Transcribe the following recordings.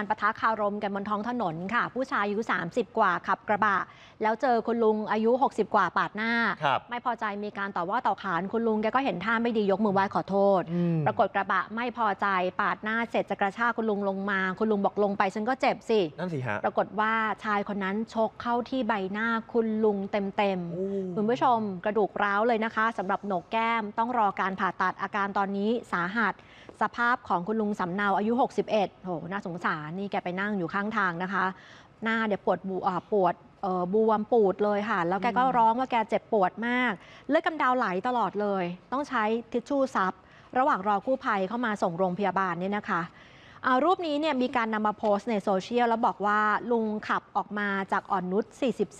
การปะทะคารมกันบนท้องถนนค่ะ ผู้ชายอายุ 30 กว่าขับกระบะ แล้วเจอคุณลุงอายุ 60 กว่าปาดหน้าครับไม่พอใจมีการต่อว่าต่อขานคุณลุงแกก็เห็นท่าไม่ดียกมือไหว้ขอโทษอืมปรากฏกระบะไม่พอใจปาดหน้าเสร็จจะกระชากคุณลุงลงมา คุณลุงบอกลงไปฉันก็เจ็บสินั่นสิฮะปรากฏว่าชายคนนั้นชกเข้าที่ใบหน้าคุณลุงเต็มๆคุณผู้ชมกระดูกร้าวเลยนะคะสำหรับโหนกแก้มต้องรอการผ่าตัดอาการตอนนี้สาหัส สภาพของคุณลุงสำเนาอายุ 61โหน่าสงสาร นี่แกไปนั่งอยู่ข้างทางนะคะ หน้าเดี๋ยวปวดบูอ่าปวดเอ่อบวมปูดเลยค่ะ แล้วแกก็ร้องว่าแกเจ็บปวดมาก เลือดกำเดาไหลตลอดเลย ต้องใช้ทิชชู่ซับ ระหว่างรอกู้ภัยเข้ามาส่งโรงพยาบาลเนี่ยนะคะอ่ารูปนี้เนี่ยมีการนำมาโพสต์ในโซเชียล แล้วบอกว่าลุงขับออกมาจากอ่อนนุช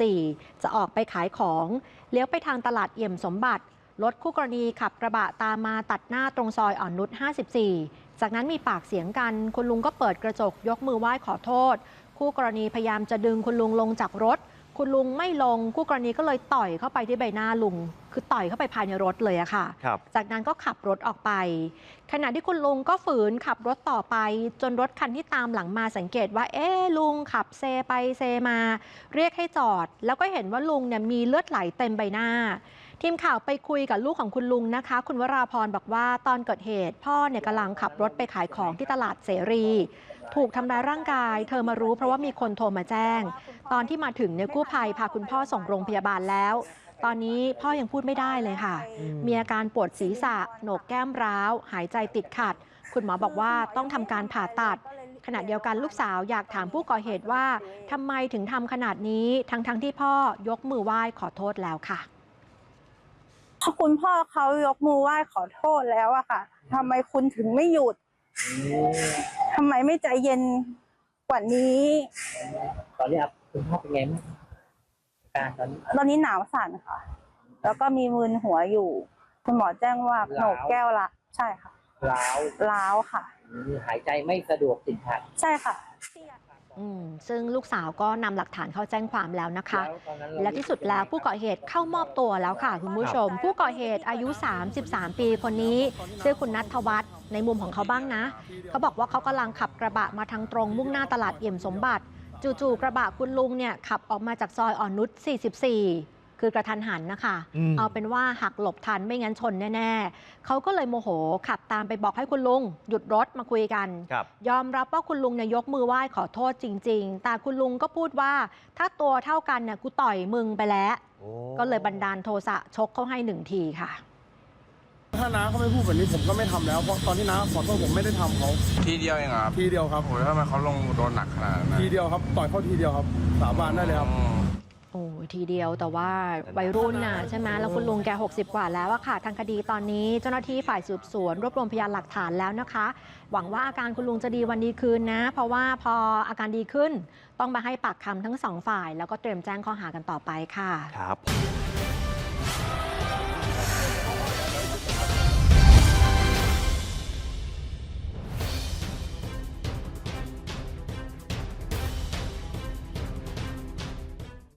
44 จะออกไปขายของ เลี้ยวไปทางตลาดเอี่ยมสมบัติ รถคู่กรณีขับกระบะตามมาตัดหน้าตรงซอยอ่อนนุช 54 จากนั้นมีปากเสียงกัน คุณลุงก็เปิดกระจกยกมือไหว้ขอโทษ คู่กรณีพยายามจะดึงคุณลุงลงจากรถ คุณลุงไม่ลง คู่กรณีก็เลยต่อยเข้าไปที่ใบหน้าลุง คือต่อยเข้าไปภายในรถเลยอะค่ะครับจากนั้นก็ขับรถออกไป ขณะที่คุณลุงก็ฝืนขับรถต่อไป จนรถคันที่ตามหลังมาสังเกตว่า เอ๊ะลุงขับเซไปเซมา เรียกให้จอด แล้วก็เห็นว่าลุงเนี่ยมีเลือดไหลเต็มใบหน้า ทีมข่าวไปคุยกับลูกของคุณลุงนะคะ คุณวราพรบอกว่าตอนเกิดเหตุ พ่อเนี่ยกำลังขับรถไปขายของที่ตลาดเสรี ถูกทำร้ายร่างกาย เธอมารู้เพราะว่ามีคนโทรมาแจ้ง ตอนที่มาถึงเนี่ยกู้ภัยพาคุณพ่อส่งโรงพยาบาลแล้ว ตอนนี้พ่อยังพูดไม่ได้เลยค่ะ มีอาการปวดศีรษะโหนกแก้มร้าว หายใจติดขัด คุณหมอบอกว่าต้องทำการผ่าตัดขณะเดียวกันลูกสาวอยากถามผู้ก่อเหตุว่าทำไมถึงทำขนาดนี้ทั้งๆที่พ่อยกมือไหว้ขอโทษแล้วค่ะ คุณพ่อเขายกมือไหว้ขอโทษแล้วอะค่ะทำไมคุณถึงไม่หยุดทำไมไม่ใจเย็นกว่านี้ตอนนี้ครับคุณพ่อเป็นไงบ้างอาการตอนนี้ตอนนี้หนาวสั่นค่ะ แล้วก็มีมึนหัวอยู่ คุณหมอแจ้งว่าโหนกแก้วละใช่ค่ะร้าวล้าวค่ะ หายใจไม่สะดวกติดขัดใช่ค่ะอืม ซึ่งลูกสาวก็นำหลักฐานเข้าแจ้งความแล้วนะคะแล้วตอนนั้นเราและที่สุดแล้วผู้ก่อเหตุเข้ามอบตัวแล้วค่ะคุณผู้ชม ผู้ก่อเหตุอายุ 33 ปีคนนี้ชื่อคุณนัทวัฒน์ในมุมของเขาบ้างนะ เขาบอกว่าเขากำลังขับกระบะมาทางตรงมุ่งหน้าตลาดเอี่ยมสมบัติ จู่ๆกระบะคุณลุงเนี่ยขับออกมาจากซอยอ่อนนุช 44 คือกระทันหันนะคะ อืม เอาเป็นว่าหักหลบทันไม่งั้นชนแน่ๆเขาก็เลยโมโหขับตามไปบอกให้คุณลุง หยุดรถมาคุยกัน ครับ ยอมรับว่าคุณลุงเนี่ยยกมือไหว้ขอโทษจริง ๆ แต่คุณลุงก็พูดว่า ถ้าตัวเท่ากันเนี่ยกูต่อยมึงไปแล้ว โอ้ก็เลยบันดาลโทสะชกเขาให้หนึ่งทีค่ะ ถ้าน้าเขาไม่พูดแบบนี้ผมก็ไม่ทำแล้ว เพราะตอนที่น้าขอโทษผมไม่ได้ทำเขาทีเดียวเองเหรอครับทีเดียวครับ โอ้ยทำไมเขาลงโดนหนักขนาดนั้นนะทีเดียวครับต่อยเข้าทีเดียวครับ สาบานได้เลยครับ อืมโอ้ย ทีเดียว แต่ว่าวัยรุ่นน่ะใช่ไหมแล้วคุณลุงแก 60 กว่าแล้วอะค่ะ ทางคดีตอนนี้เจ้าหน้าที่ฝ่ายสืบสวน รวบรวมพยานหลักฐานแล้วนะคะ หวังว่าอาการคุณลุงจะดีวันดีคืนนะ เพราะว่าพออาการดีขึ้น ต้องมาให้ปากคำทั้งสองฝ่าย แล้วก็เตรียมแจ้งข้อหากันต่อไปค่ะ ครับ